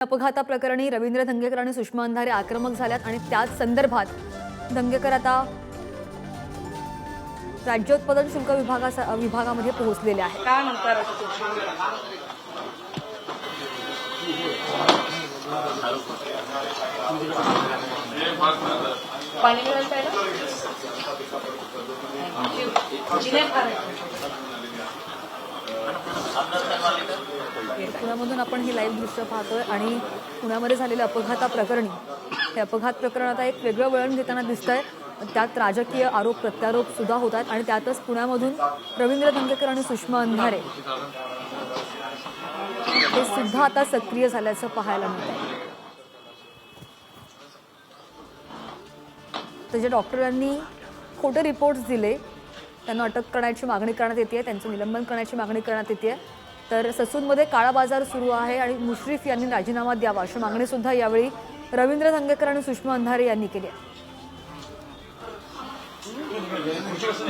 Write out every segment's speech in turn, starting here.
अपघाताप्रकरणी रवींद्र धंगेकर आणि सुषमा अंधारे आक्रमक झाल्यात आणि त्याच संदर्भात धंगेकर आता राज्योत्पादन शुल्क विभागा विभागामध्ये पोहोचलेले आहेत. काय पुण्यामधून आपण ही लाईव्ह दृश्य पाहतोय आणि पुण्यामध्ये झालेल्या अपघाताप्रकरणी हे अपघात प्रकरण आता एक वेगळं वळण घेताना दिसतंय. त्यात राजकीय आरोप प्रत्यारोप सुद्धा होत आहेत आणि त्यातच पुण्यामधून रवींद्र धंगेकर आणि सुषमा अंधारे. हे सुद्धा आता सक्रिय झाल्याचं पाहायला मिळतं त्याच्या डॉक्टरांनी खोटे रिपोर्ट्स दिले त्यांना अटक करण्याची मागणी करण्यात येते आहे त्यांचं निलंबन करण्याची मागणी करण्यात येते. आहे तर ससूनमध्ये काळा बाजार सुरू आहे आणि मुश्रीफ यांनी राजीनामा द्यावा अशी मागणीसुद्धा यावेळी रवींद्र धंगेकर आणि सुषमा अंधारे यांनी केली आहे.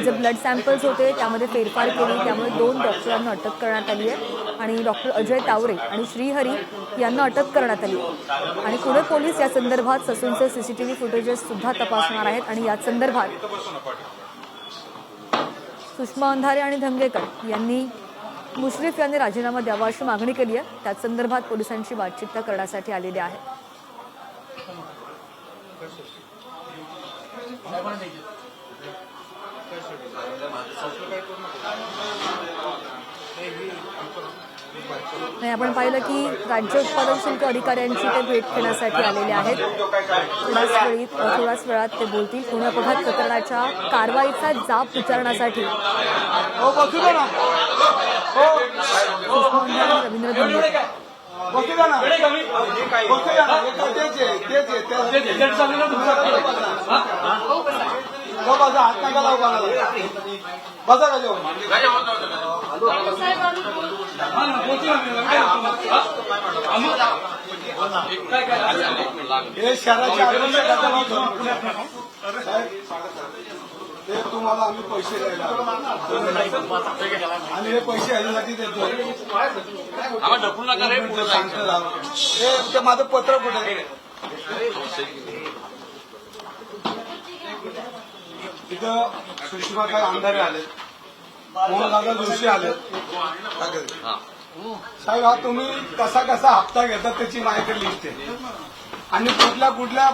जे ब्लड सॅम्पल्स होते त्यामध्ये फेरफार केली त्यामुळे दोन डॉक्टरांना अटक करण्यात आली आहे आणि डॉक्टर अजय तावरे आणि श्रीहरी यांना अटक करण्यात आली आहे. आणि पुणे पोलीस या संदर्भात ससूनचे सीसीटीव्ही फुटेजेस सुद्धा तपासणार आहेत आणि या संदर्भात सुषमा अंधारे आणि धंगेकर यांनी मुश्रीफ यांनी राजीनामा द्यावा अशी मागणी केली आहे. त्याच संदर्भात पोलिसांशी बातचीत करण्यासाठी आलेली आहे. नाही आपण पाहिलं की राज्य उत्पादन शुल्क अधिकाऱ्यांची ते भेट घेण्यासाठी आलेले आहेत. थोड्याच वेळी थोड्याच वेळात ते बोलतील. पुणे अपघात प्रकरणाच्या कारवाईचा जाब विचारण्यासाठी. हो बसू दे ना. हो. रवींद्र धंगेकर ना हे बसा हात नका लावू कोणाला? बसा का जेवण हे शहराच्या ते तुम्हाला आम्ही पैसे द्यायला आणि हे पैसे ह्याच्यासाठी देतो सांगतो. हे माझं पत्र कुठे तिथं सुषमा काय अंधारे आले मोहन दादा जोशी आले साहेब हा तुम्ही कसा कसा हप्ता घेतात त्याची माझ्याकडे लिस्ट आहे. आणि कुठल्या कुठल्या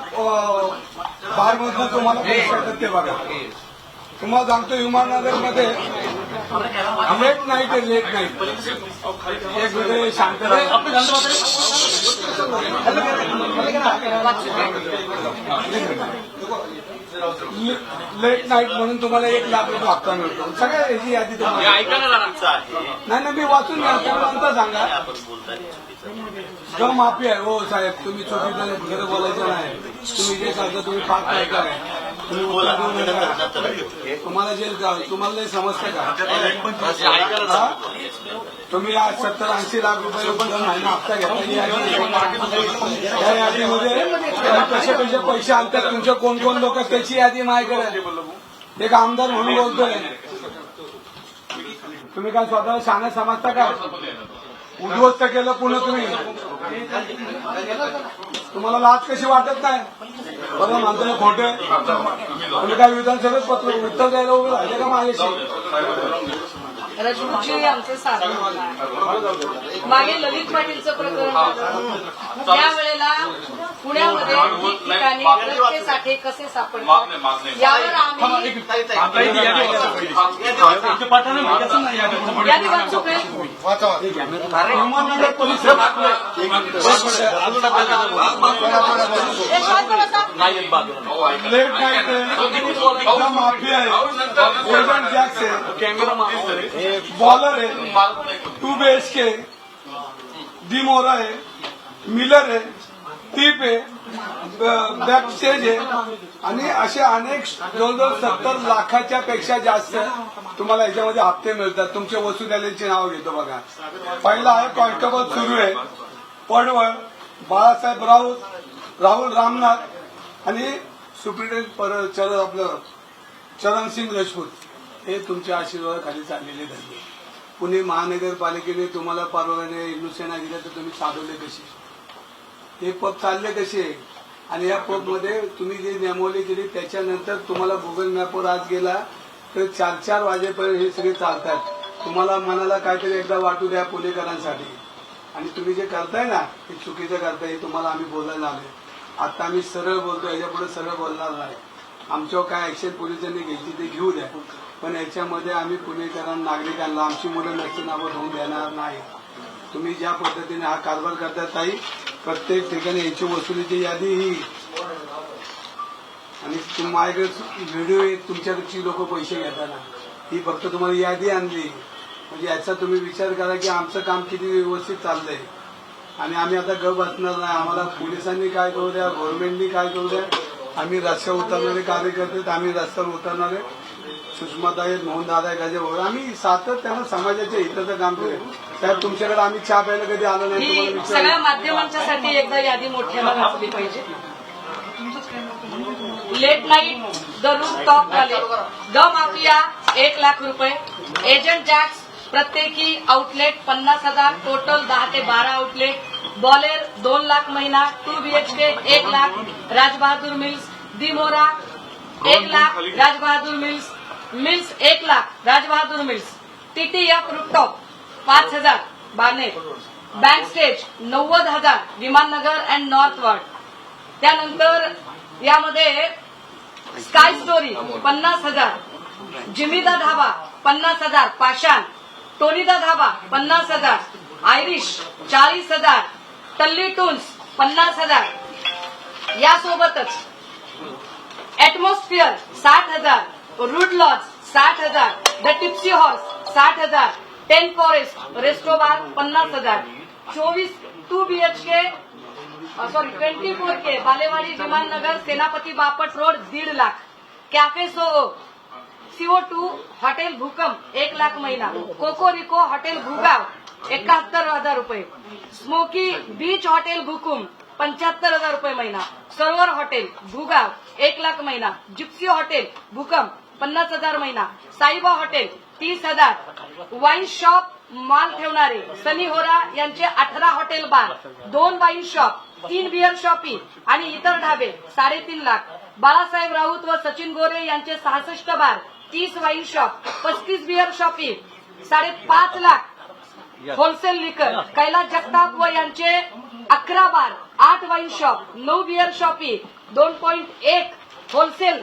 बारमधून तुम्हाला पैसे ते बघा. तुम्हाला सांगतो विमाननगरमध्ये लेट नाईट आहे लेट नाईट. एक वेगळे शांतराव लेट नाईट म्हणून तुम्हाला एक लाख रुपये हप्ता मिळतो. सगळ्या याची यादी तुम्हाला नाही ना मी वाचून घ्या तुम्ही नंतर सांगा. जो माफी आहे हो साहेब तुम्ही चुकीचं बोलायचं नाही. तुम्ही जे करता तुम्ही पाच ऐका तुम्ही उत्तर देऊ नका. तुम्हाला जे तुम्हाला नाही समजतं का हा? तुम्ही आज सत्तर ऐंशी लाख रुपये महिना हप्ता घेतला ही यादी या यादीमध्ये कसे कसे पैसे आणतात तुमचे कोण कोण लोक त्याची यादी माझ्याकडे एक आमदार म्हणून बोलतोय तुम्ही काय स्वतः शाळा समजता का उद्ध्वस्त केलं पुन्हा तुम्ही. तुम्हाला लाच कशी वाटत नाही? बरं म्हणतो खोटे तुम्ही काय विधानसभेत पत्र उत्तर द्यायला उभे राहिले का माझ्याशी रजनीची आमचे साधन मागे ललित पाटीलचं प्रकरण झालं. त्यावेळेला पुण्यामध्ये ठिकठिकाणी रस्ते कसे सापडतात यावर आम्ही यादी वाचू काय? हे माफी आहे आहे बॉलर आहे टू बी एच के डी मोरा आहे मिलर आहे टीप आहे बॅक स्टेज आहे आणि असे अनेक जवळजवळ सत्तर लाखाच्या पेक्षा जास्त तुम्हाला याच्यामध्ये हप्ते मिळतात. तुमच्या वसुल्याची नाव घेतो बघा. पहिला आहे कॉन्स्टेबल सुरू आहे. पडवळ बाळासाहेब राऊत राहुल रामनाथ आणि सुप्रिटेंडेंट पर चरण आपलं चरणसिंग राजपूत. हे तुमच्या आशीर्वादाखाली चाललेले धंदे पुणे महानगरपालिकेने तुम्हाला परवाने हिंदुसेना दिल्या तर तुम्ही चालवले कसे? हे पब चालले कसे? आणि या पबमध्ये तुम्ही जे नेमवली केली त्याच्यानंतर तुम्हाला गुगल मॅपवर आज गेला तर चार चार वाजेपर्यंत हे सगळे चालतात. तुम्हाला मनाला काहीतरी एकदा वाटू द्या पुणेकरांसाठी. आणि तुम्ही जे करताय ना हे चुकीचं करताय हे तुम्हाला आम्ही बोलायला आलोय आता आम्ही सरळ बोलतो याच्यापुढे सरळ बोलणार नाही. आमच्यावर काय ऍक्शन पोलिसांनी घ्यायची ते घेऊ द्या. पण याच्यामध्ये आम्ही पुणेकरांना नागरिकांना आमची मुलं नसते नावं होऊन देणार नाही. तुम्ही ज्या पद्धतीने हा कारभार करता ताई प्रत्येक ठिकाणी याची वसुलीची यादी ही. आणि माझ्याकडे व्हिडिओ येत तुमच्याकडची लोक पैसे घेताना ही फक्त तुम्हाला यादी आणली. म्हणजे याचा तुम्ही विचार करा की आमचं काम किती व्यवस्थित चाललंय. आणि आम्ही आता गप बसणार नाही. आम्हाला पोलिसांनी काय करू द्या गव्हर्नमेंटनी काय करू द्या? आम्ही रस्त्यावर उतरणारे कार्यकर्ते आम्ही रस्त्यावर उतरणारे. सुषमाताई मोहनदादा गजे वगैरे. आम्ही सातत्यानं समाजाच्या हिताचं काम करू साहेब तुमच्याकडे आम्ही चहा प्यायला कधी आलो नाही ही सगळ्या माध्यमांच्यासाठी एकदा यादी मोठ्याला घातली पाहिजे. Late night the room top वाले. द माफिया एक लाख रुपये. एजंट जॅक्स प्रत्येकी आउटलेट पन्नास हजार. टोटल दहा ते बारा आउटलेट बॉलेर दोन लाख महिना. टू बीएचके एक लाख. राजबहादूर मिल्स. दिमोरा एक लाख. राजबहादूर मिल्स. मिल्स एक lakh. Rajbahadur mills. TTF rooftop पाच हजार. बाने. बँक स्टेज नव्वद हजार. विमाननगर अँड नॉर्थ वर्ड त्यानंतर यामध्ये स्काय स्टोरी पन्नास हजार. जिमीदा धाबा पन्नास हजार. पाषाण. टोनीदा धाबा पन्नास हजार. आयरिश चाळीस हजार. टल्ली टून्स पन्नास हजार. यासोबतच ऍटमॉस्फिअर साठ हजार. रूड लॉज साठ हजार. द टिप्सी हॉर्स साठ हजार. टेन फॉरेस्ट रेस्टोबार पन्नास हजार. चोवीस two BHK sorry twenty four K Balewadi Viman Nagar Senapati Bapat road दीड lakh. Cafe so CO two hotel भूकंप एक लाख महिना. कोकोरिको हॉटेल भूगाव एकाहत्तर हजार रुपये. स्मोकी बीच हॉटेल भूकुम पंच्याहत्तर हजार रुपये महिना. सरोवर हॉटेल भूगाव एक लाख महिना. जिप्सी हॉटेल भूकंप पन्नास हजार महिना. साईबा हॉटेल तीस हजार. वाईन शॉप माल ठेवणारे सनी होरा यांचे अठरा हॉटेल बार दोन वाईन शॉप तीन बिअर शॉपी आणि इतर ढाबे साडेतीन लाख. बाळासाहेब राऊत व सचिन गोरे यांचे सहासष्ट बार तीस वाईन शॉप पस्तीस बिअर शॉपी साडेपाच लाख. होलसेल लिकर कैलास जगताप व यांचे अकरा बार आठ वाईन शॉप नऊ बिअर शॉपी दोन पॉईंट एक. होलसेल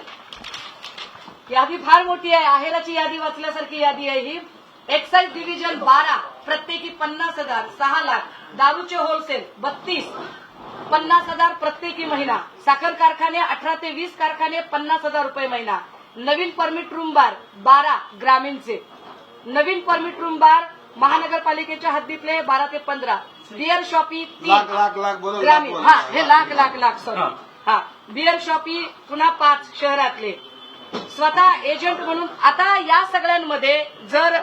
यादी फार मोठी आहे. आहेराची यादी वाचल्यासारखी यादी आहे ही. एक्साईज डिव्हिजन बारा प्रत्येकी पन्नास हजार सहा लाख दारूचे होलसेल बत्तीस पन्नास हजार प्रत्येकी महिना साखर कारखाने अठरा ते वीस कारखाने पन्नास हजार रुपये महिना. नवीन परमिट रूम बार बारा ग्रामीणचे. नवीन परमिट रूम बार महानगरपालिकेच्या हद्दीतले बारा ते पंधरा. बिअर शॉपी लाख तीन. लाख लाख बोला लाख ग्रामीण. बोला. हा हे लाख लाख लाख सॉरी हा. बिअर शॉपी पुन्हा पाच शहरातले. स्वतः एजंट म्हणून. आता या सगळ्यांमध्ये जर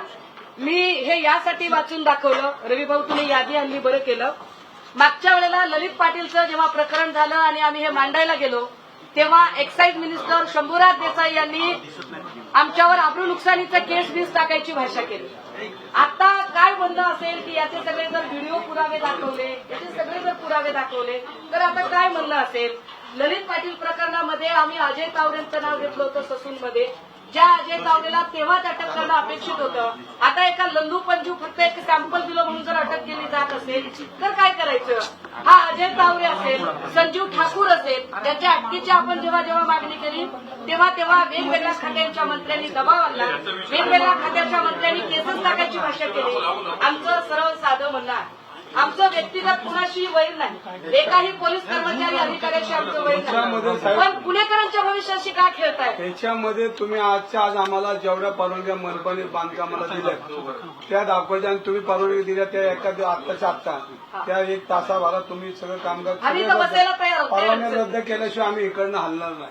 मी हे यासाठी वाचून दाखवलं रविभाऊ तुम्ही यादी आणली बरं केलं. मागच्या वेळेला ललित पाटीलचं जेव्हा प्रकरण झालं आणि आम्ही हे मांडायला गेलो तेव्हा एक्साईज मिनिस्टर शंभूराज देसाई यांनी आमच्यावर आब्रू नुकसानीचं केस बीस टाकायची भाषा केली. आता काय म्हणणं असेल की याचे सगळे जर व्हिडिओ पुरावे दाखवले याचे सगळे जर पुरावे दाखवले तर आता काय म्हणणं असेल? ललित पाटील प्रकरणामध्ये आम्ही अजय तावरेंचं नाव घेतलं होतं ससूनमध्ये. ज्या अजय तावरेला तेव्हाच अटक करणं अपेक्षित होतं. आता एका लल्लू पंजू फक्त एक सॅम्पल दिलं म्हणून जर अटक केली जात असेल तर काय करायचं? हा अजय तावरे असेल संजीव ठाकूर असेल त्यांच्या अटकेची आपण जेव्हा जेव्हा मागणी केली तेव्हा तेव्हा वेगवेगळ्या खात्यांच्या मंत्र्यांनी दबाव आणला. वेगवेगळ्या खात्याच्या मंत्र्यांनी केसेस टाकायची भाषा केली. आमचं सरळ साधं म्हणणं आहे. आमचं व्यक्तिगत कुणाशी वैर नाही. एकाही पोलीस कर्मचारी अधिकाऱ्याशी आमचं वैर नाही. पण पुणेकरांच्या भविष्याशी काय खेळताय? त्याच्यामध्ये तुम्ही आजच्या आज आम्हाला जेवढ्या परवानग्या मनपाने बांधकामाला दिल्या त्या दाखवायच्या आणि तुम्ही परवानगी दिल्या त्या एका आत्ताच्या आत्ता. त्या एक तासाभरात तुम्ही सगळं कामगार परवानग्या रद्द केल्याशिवाय आम्ही इकडनं हलणार नाही.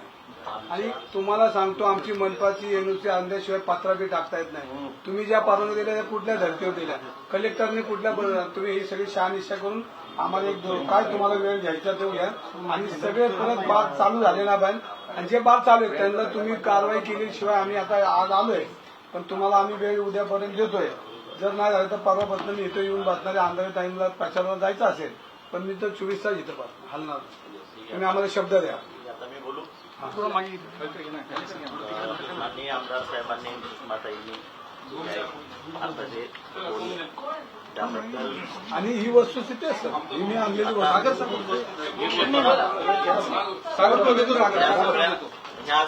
आणि तुम्हाला सांगतो आमची मनपाची एनओसी आणल्याशिवाय पत्रा बी टाकता येत नाही. तुम्ही ज्या परवानगी दिल्या त्या कुठल्या धर्तीवर दिल्या कलेक्टरने कुठल्या तुम्ही ही सगळी शहानिशा करून आम्हाला एक काय तुम्हाला वेळ घ्यायचा तो घ्या. आणि सगळे परत बार चालू झाले ना बाय आणि जे बार चालू आहेत त्यांना तुम्ही कारवाई केल्याशिवाय आम्ही आता आज आलोय. पण तुम्हाला आम्ही वेळ उद्यापर्यंत देतोय. जर नाही झालं तर परवापासून मी इथं येऊन बसणाऱ्या आंधळे टाईमला प्रचाराला जायचं असेल पण मी तर चोवीस तास इथं हलणार. तुम्ही आम्हाला शब्द द्या. थोडं मागे माननीय आमदार साहेबांनी त्याबद्दल आणि ही वस्तुस्थिती असतं ही मी आणलेली वस्तू. सागर सागर सागर तो घेतो ह्या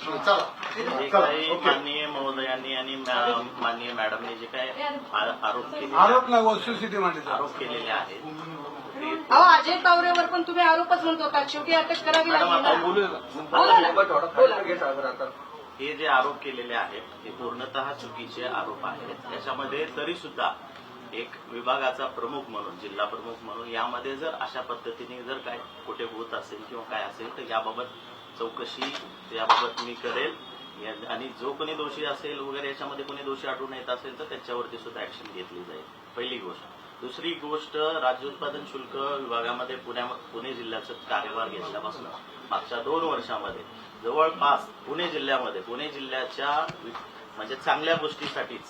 जे काही माननीय महोदयांनी आणि मॅ- माननीय मॅडमने जे आ- आरोप केले आरोप नाही वस्तुस्थिती मांडली आरोप केलेले आहेत अहो अजय तावरेवर पण तुम्ही आरोपच म्हणतो का शेवटी अटक करावी लागली हे जे आरोप केलेले आहेत ते पूर्णतः चुकीचे आरोप आहेत. त्याच्यामध्ये तरी सुद्धा एक विभागाचा प्रमुख म्हणून जिल्हा प्रमुख म्हणून यामध्ये जर अशा पद्धतीने जर काय कुठे होत असेल किंवा काय असेल तर याबाबत चौकशी याबाबत मी करेल. या- आणि जो कोणी दोषी असेल वगैरे याच्यामध्ये कोणी दोषी आढळून येत असेल तर त्याच्यावरती सुद्धा ऍक्शन घेतली जाईल. पहिली गोष्ट. दुसरी गोष्ट राज्य उत्पादन शुल्क विभागामध्ये पुण्या पुणे जिल्ह्याचं कार्यभार घेतल्यापासून मागच्या दोन वर्षामध्ये जवळपास पुणे जिल्ह्यामध्ये पुणे जिल्ह्याच्या म्हणजे चांगल्या गोष्टीसाठीच.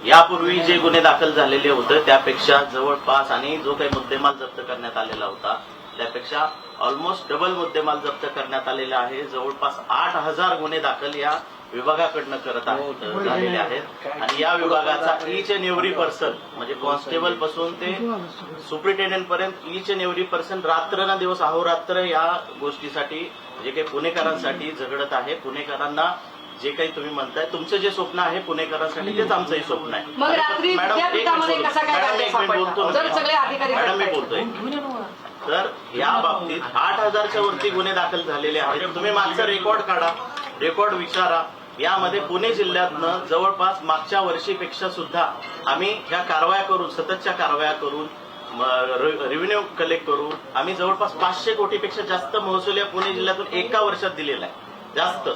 यापूर्वी जे गुन्हे दाखल झालेले होते त्यापेक्षा जवळपास आणि जो काही मुद्देमाल जप्त करण्यात आलेला होता त्यापेक्षा ऑलमोस्ट डबल मुद्देमाल जप्त करण्यात आलेला आहे. जवळपास आठ हजार गुन्हे दाखल या विभागाकडनं करत आहेत झालेले आहेत. आणि या विभागाचा इच अँड एव्हरी पर्सन म्हणजे कॉन्स्टेबलपासून ते सुप्रिटेंडंट पर्यंत इच अँड एव्हरी पर्सन रात्र ना दिवस अहोरात्र या गोष्टीसाठी जे काही पुणेकरांसाठी झगडत आहे पुणेकरांना जे काही तुम्ही म्हणताय तुमचं जे स्वप्न आहे पुणेकरांसाठी तेच आमचंही स्वप्न आहे. मग रात्री मॅडम, एक विद्यापीठामध्ये मिनिट कसा काय मॅडम, कायदा एक मिनिट सापडला? बोलतो. जर सगळे अधिकारी मॅडम मी. बोलतोय. तर या बाबतीत आठ हजारच्या वरती गुन्हे दाखल झालेले आहेत. तुम्ही मागचा रेकॉर्ड काढा रेकॉर्ड विचारा. यामध्ये पुणे जिल्ह्यातनं जवळपास मागच्या वर्षीपेक्षा सुद्धा आम्ही ह्या कारवाया करून सततच्या कारवाया करून रेव्हेन्यू कलेक्ट करून आम्ही जवळपास पाचशे कोटीपेक्षा जास्त महसूल या पुणे जिल्ह्यातून एका वर्षात दिलेला आहे. जास्त.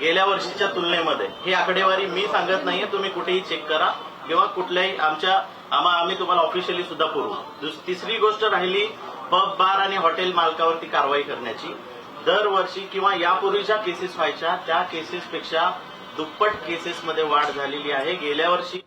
गेल्या वर्षीच्या तुलनेमध्ये. ही आकडेवारी मी सांगत नाहीये. तुम्ही कुठेही चेक करा. किंवा कुठल्याही आमच्या आम्हा आम्ही तुम्हाला ऑफिशियली सुद्धा पुरवू तिसरी गोष्ट राहिली पब बार आणि हॉटेल मालकावरती कारवाई करण्याची. दरवर्षी किंवा यापूर्वीच्या केसेस व्हायच्या त्या केसेसपेक्षा दुप्पट केसेसमध्ये वाढ झालेली आहे. गेल्या वर्षी